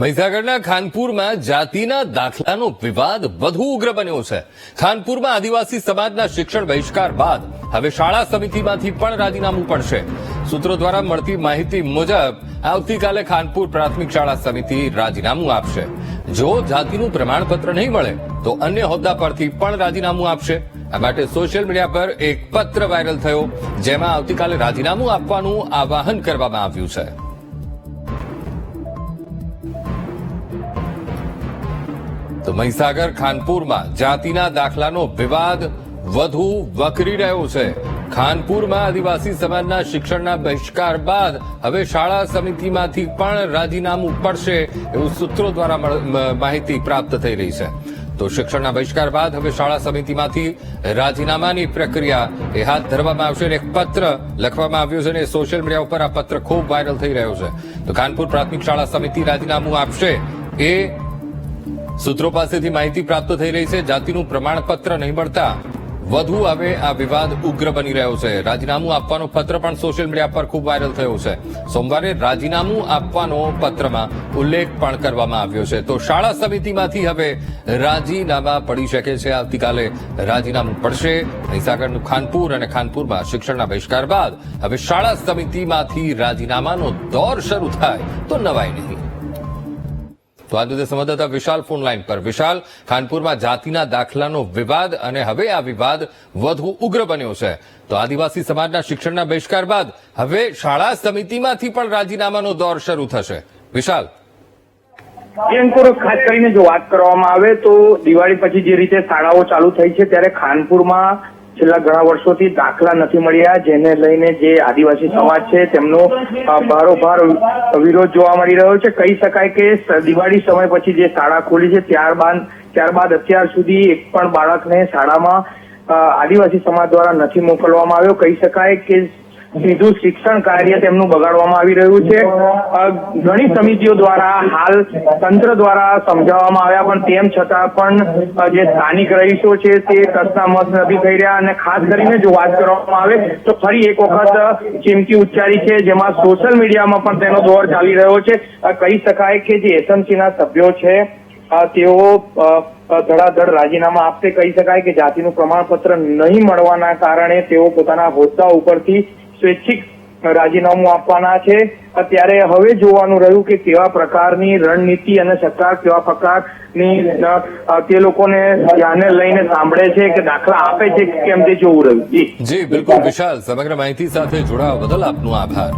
મહીસાગરના ખાનપુરમાં જાતિના દાખલાનો વિવાદ વધુ ઉગ્ર બન્યો છે. ખાનપુરમાં આદિવાસી સમાજના શિક્ષણ બહિષ્કાર બાદ હવે શાળા સમિતિમાંથી પણ રાજીનામું પડશે. સૂત્રો દ્વારા મળતી માહિતી મુજબ, આવતીકાલે ખાનપુર પ્રાથમિક શાળા સમિતિ રાજીનામું આપશે. જો જાતિનું પ્રમાણપત્ર નહીં મળે, તો અન્ય હોદ્દા પરથી પણ રાજીનામું આપશે. આ માટે સોશિયલ મીડિયા પર એક પત્ર વાયરલ થયો, જેમાં આવતીકાલે રાજીનામું આપવાનું આવાહન કરવામાં આવ્યું છે. મહીસાગર ખાનપુરમાં જાતિના દાખલાનો વિવાદ વધુ વકરી રહ્યો છે. ખાનપુરમાં આદિવાસી સમાજના શિક્ષણના બહિષ્કાર બાદ હવે શાળા સમિતિમાંથી પણ રાજીનામું પડશે એવું સૂત્રો દ્વારા માહિતી પ્રાપ્ત થઈ રહી છે. તો શિક્ષણના બહિષ્કાર બાદ હવે શાળા સમિતિમાંથી રાજીનામાની પ્રક્રિયા એ હાથ ધરવામાં આવશે અને એક પત્ર લખવામાં આવ્યું છે અને સોશિયલ મીડિયા ઉપર આ પત્ર ખૂબ વાયરલ થઈ રહ્યો છે. તો કાનપુર પ્રાથમિક શાળા સમિતિ રાજીનામું આપશે એ સૂત્રો પાસેથી માહિતી પ્રાપ્ત થઈ રહી છે. જાતિનું પ્રમાણપત્ર નહીં મળતા વધુ હવે આ વિવાદ ઉગ્ર બની રહ્યો છે. રાજીનામું આપવાનો પત્ર પણ સોશિયલ મીડિયા પર ખૂબ વાયરલ થયો છે. સોમવારે રાજીનામું આપવાનો પત્રમાં ઉલ્લેખ પણ કરવામાં આવ્યો છે. તો શાળા સમિતિમાંથી હવે રાજીનામા પડી શકે છે. આવતીકાલે રાજીનામું પડશે. મહીસાગરનું ખાનપુર અને ખાનપુરમાં શિક્ષણના બહિષ્કાર બાદ હવે શાળા સમિતિમાંથી રાજીનામાનો દોર શરૂ થાય તો નવાય નહીં. તો આ રીતે સંવાદદાતા વિશાલ ફોન લાઈન પર. વિશાલ, ખાનપુરમાં જાતિના દાખલાનો વિવાદ અને હવે આ વિવાદ વધુ ઉગ્ર બન્યો છે. તો આદિવાસી સમાજના શિક્ષણના બહિષ્કાર બાદ હવે શાળા સમિતિમાંથી પણ રાજીનામાનો દોર શરૂ થશે. વિશાલ. અંકુર ખાસ કરીને જો વાત કરવામાં આવે તો દિવાળી પછી જે રીતે શાળાઓ ચાલુ થઈ છે, ત્યારે ખાનપુરમાં છેલ્લા ઘણા વર્ષોથી દાખલા નથી મળ્યા, જેને લઈને જે આદિવાસી સમાજ છે, તેમનો ભારોભાર વિરોધ જોવા મળી રહ્યો છે. કહી શકાય કે દિવાળી સમય પછી જે શાળા ખોલી છે, ત્યારબાદ ત્યારબાદ અત્યાર સુધી એક પણ બાળકને શાળામાં આદિવાસી સમાજ દ્વારા નથી મોકલવામાં આવ્યો. કહી શકાય કે સીધું શિક્ષણ કાર્ય તેમનું બગાડવામાં આવી રહ્યું છે. ઘણી સમિતિઓ દ્વારા હાલ તંત્ર દ્વારા સમજાવવામાં આવ્યા, પણ તેમ છતાં પણ જે સ્થાનિક રહીશો છે તે કસના મત નથી થઈ રહ્યા. અને ખાસ કરીને જો વાત કરવામાં આવે, તો ફરી એક વખત ચીમકી ઉચ્ચારી છે, જેમાં સોશિયલ મીડિયામાં પણ તેનો દોર ચાલી રહ્યો છે. કહી શકાય કે જે એસએમસીના સભ્યો છે તેઓ ધડાધડ રાજીનામા આપશે. કહી શકાય કે જાતિનું પ્રમાણપત્ર નહીં મળવાના કારણે તેઓ પોતાના હોદ્દા ઉપરથી સ્વૈચ્છિક રાજીનામું આપવાના છે. અત્યારે હવે જોવાનું રહ્યું કે કેવા પ્રકારની રણનીતિ અને સરકાર કેવા પ્રકારની તે લોકોને ધ્યાને લઈને સાંભળે છે કે દાખલા આપે છે કે કેમ તે જોવું રહ્યું. જી, બિલકુલ વિશાલ, સમગ્ર માહિતી સાથે જોડાવા બદલ આપનો આભાર.